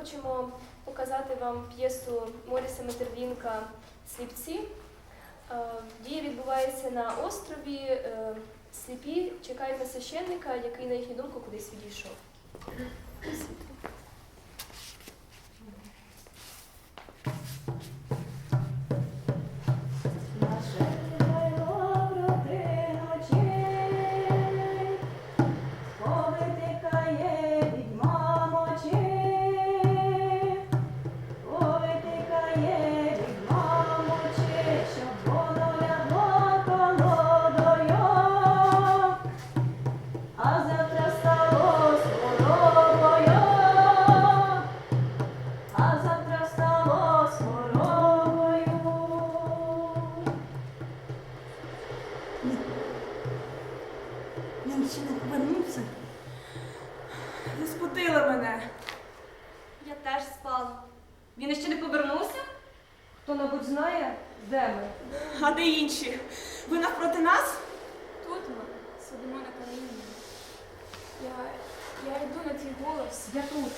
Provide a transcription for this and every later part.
хочемо показати вам п'єсу Моріса Метерлінка Сліпці. Е, Дія відбувається на острові. Е, Сліпі чекають на священника, який, на їхню думку, кудись відійшов. Хто-небудь знає, де ми? А де інші? Ви навпроти нас? Тут ми сидимо на камінні. Я, я йду на твій голос. Я тут.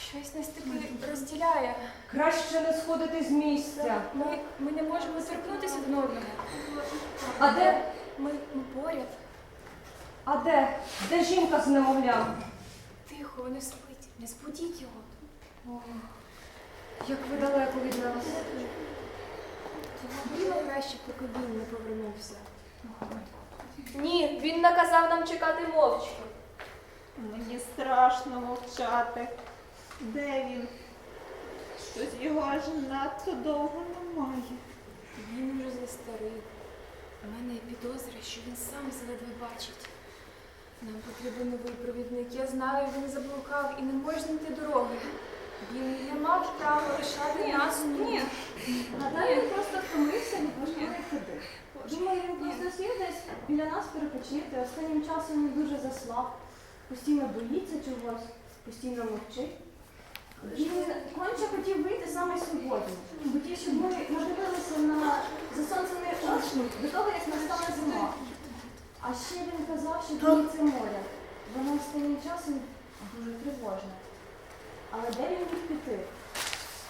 Щось нас таки розділяє. Краще не сходити з місця. Ми, ми не можемо торкнутися один одного. А де? Ми, ми поряд. А де? Де жінка з немовлям? Тихо, не спить. Не збудіть його. Як ви далеко від нас? Було краще, поки він не повернувся. Ні, він наказав нам чекати мовчки. Мені страшно мовчати. Де він? Щось його аж надто довго немає. Він уже застарий. У мене є підозра, що він сам заледве бачить. Нам потрібен новий провідник. Я знаю, він заблукав і не може знайти дороги. Він не мав права лишати нас. Ні. Гадаю, він просто втомився від важкої ходи. Думаю, він просто сів десь біля нас перепочити. Останнім часом він дуже заслав. Постійно боїться чогось, постійно мовчить. Він конче хотів вийти саме сьогодні. Хотів, щоб ми надивилися на засонцений очник до того, як настане зима. А ще він казав, що боїться моря. Воно останнім часом дуже тривожне. Але де він міг піти?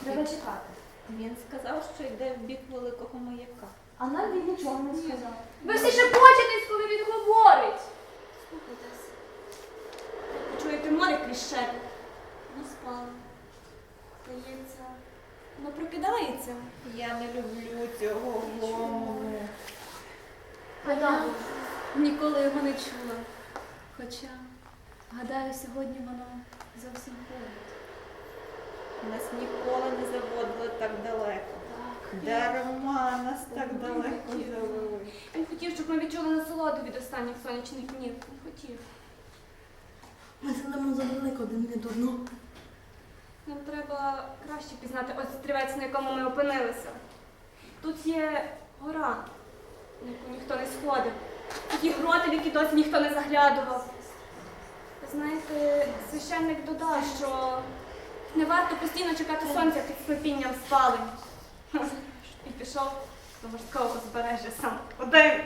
Треба чекати. Він сказав, що йде в бік великого маяка. А нам він нічого не сказав. Ви все ще почетесь, коли він говорить. Слухайтесь. Чуєте море кліще? Ну, спала. Здається, воно прокидається. Я не люблю цього гому. Гадаю, ніколи його не чула. Хоча, гадаю, сьогодні воно зовсім поряд. Нас ніколи не заводили так далеко. Так. Дарма нас так далеко завели. Він хотів, щоб ми відчули насолоду від останніх сонячних днів. Він хотів. Ми сидимо задалеко один від одного. Нам треба краще пізнати ось стрівець, на якому ми опинилися. Тут є гора, на яку ніхто не сходив. Тут є гроти, в які досі ніхто не заглядував. Ви знаєте, священник додав, що не варто постійно чекати сонця під склепінням спалень. І пішов до морського узбережжя сам один.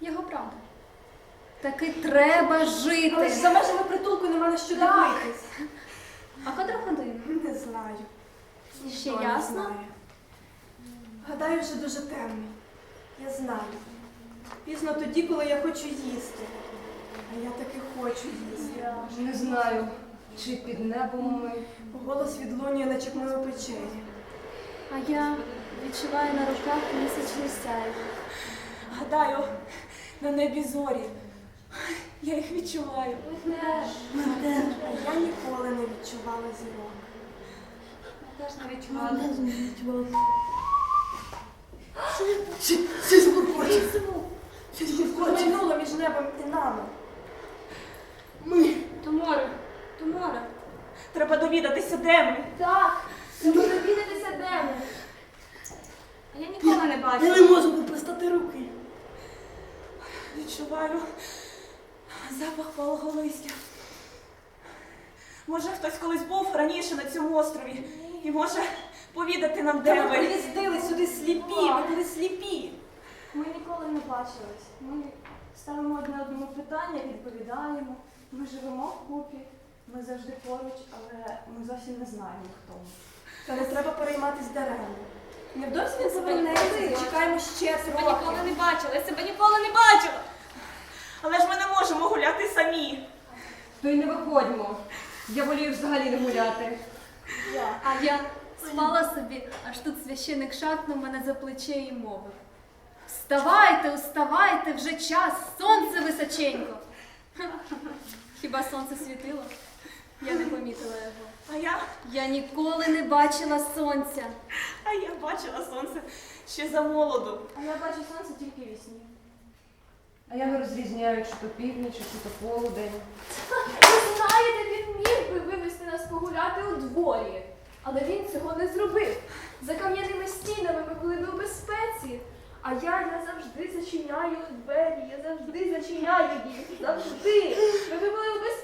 Його правда. Таки треба жити. Але ж за межами притулку нема на що дивитись. А котра година? Не знаю. Ще Ніхто не ясно? знає. Гадаю, вже дуже темно. Я знаю. Пізно тоді, коли я хочу їсти. А я таки хочу їсти. Не знаю, чи під небом ми. Голос відлунює, наче ми у печері. А я відчуваю на руках місячний сяйв. Гадаю, на небі зорі. Я їх відчуваю. А я ніколи не відчувала зірок. Я теж не відчувала. Промайнуло між небом і нами. То море, то море. Треба довідатися, де ми. Так, треба довідатися, де ми. А я ніколи не бачила. Я не можу попристати руки. Відчуваю запах палого листя. Може, хтось колись був раніше на цьому острові і може повідати нам, де Та ми ми. приїздили сюди сліпі, ми були сліпі. Ми ніколи не бачились. Ми ставимо одне одному питання, відповідаємо. Ми живемо вкупі. Ми завжди поруч, але ми зовсім не знаємо, хто. Та не треба перейматись даремно. Невдовзі він повернеться і чекаємо ще Себе ніколи не бачила, я себе ніколи не бачила. Але ж ми не можемо гуляти самі. То й не виходьмо. Я волію взагалі не гуляти. А я спала собі, аж тут священик шатнув мене за плече і мовив. Вставайте, вставайте, вже час, сонце височенько. Хіба сонце світило? Я не помітила його. А я, Я ніколи не бачила сонця. а я бачила сонце ще за молоду. А я бачу сонце тільки вісні. А я не розрізняю, чи то північ, чи то полудень. Ви знаєте, він міг би вивести нас погуляти у дворі, але він цього не зробив. За кам'яними стінами ми були б у безпеці. А я, я завжди зачиняю двері, я завжди зачиняю їх. Завжди. Ми були у безпеці.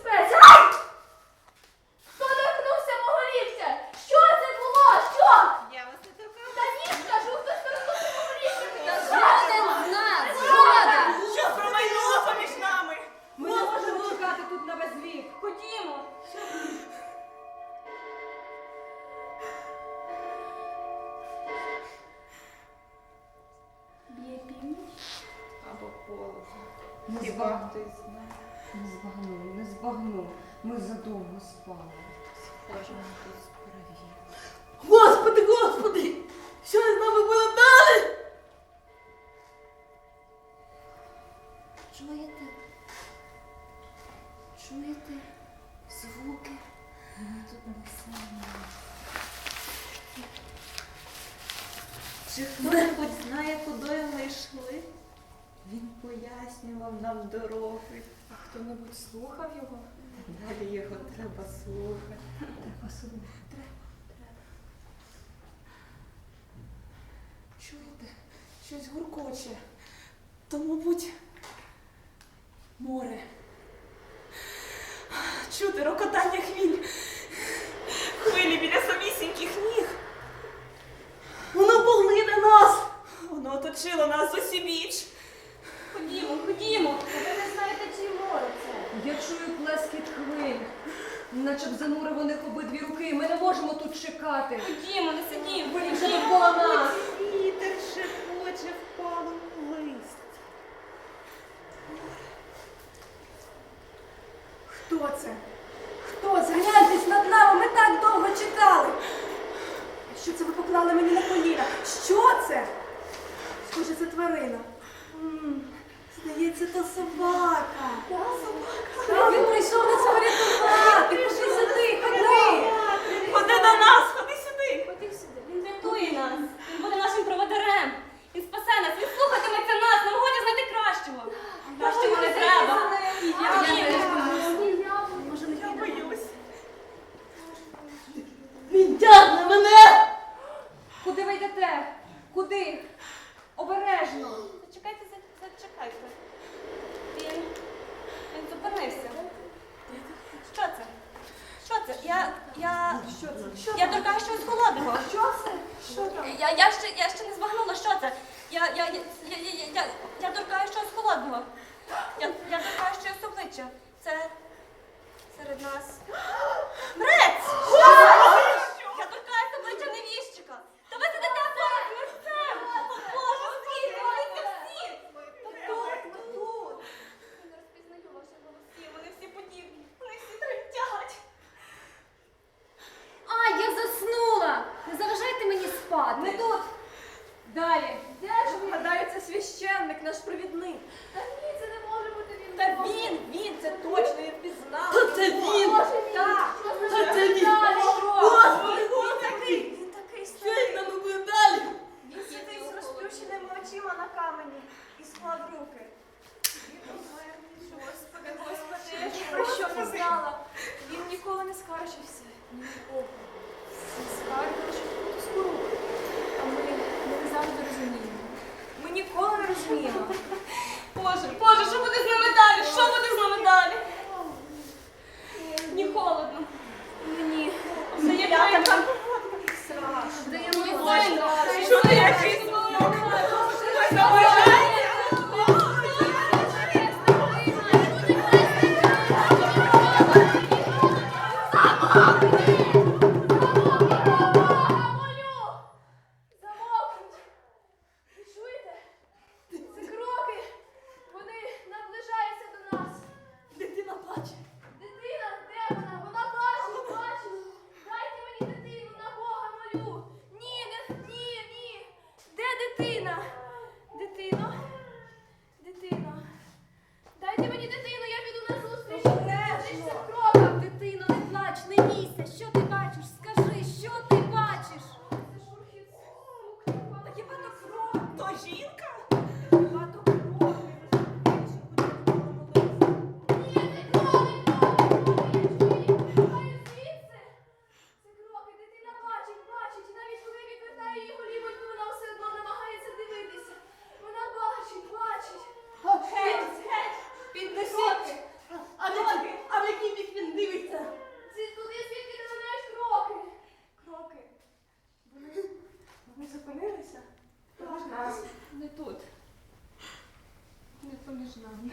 Не Хіба хтось знає? не збагну, не збагну. Ми задовго спали. Схоже, ми тут справі. Господи, господи! Що з нами було далі? Чуєте? Чуєте звуки? Ми тут не самі. Чи хто-небудь знає, куди ми йшли? Він пояснював нам дороги. А хто-небудь слухав його? Далі його треба слухати. Треба слухати. Треба, треба. Чуєте? Щось гуркоче. То, мабуть, море. Чути рокотання хвиль. Хвилі біля самісіньких ніг. Воно поглине нас! Воно оточило нас усібіч. Ходімо, ходімо. Ви не знаєте, чи море це. Я чую плескіт хвиль. Наче б занурив у них обидві руки. Ми не можемо тут чекати. Ходімо, не сидімо. Він вже навколо нас. Вітер шепоче впалому лист. Хто це? Хто? Згляньтесь над нами, ми так довго чекали. Що це ви поклали мені на коліна? Що це? Схоже, це тварина. М, Здається, то собака. Так, він прийшов нас порятувати. Ходи сюди, ходи. Ходи до нас, ходи сюди. Ходи сюди. Він врятує нас. Він буде нашим проводарем. Він спасе нас. Він слухатиметься нас. Нам годі знайти кращого. Кращого не треба. Я Ні, теж ні. боюсь. Може, я боюсь. Він тягне мене. Куди ви йдете? Куди? Обережно. Зачекайте, за- зачекайте. Він, він зупинився. Що це? Що це? Я, я, Що це? Що я торкаю щось холодного. Що це? Що там? Я, я, ще, я ще не збагнула, що це. Я, я, я, я, я, я, я, торкаю щось холодного. Я, я торкаю щось обличчя. Це серед нас. Мрець! зрозуміла. Боже, Боже, що буде з нами далі? Що буде з нами далі? Мені холодно. Мені. Здається, що ти якийсь молоко. Thank you. Тут. Не поміж нами.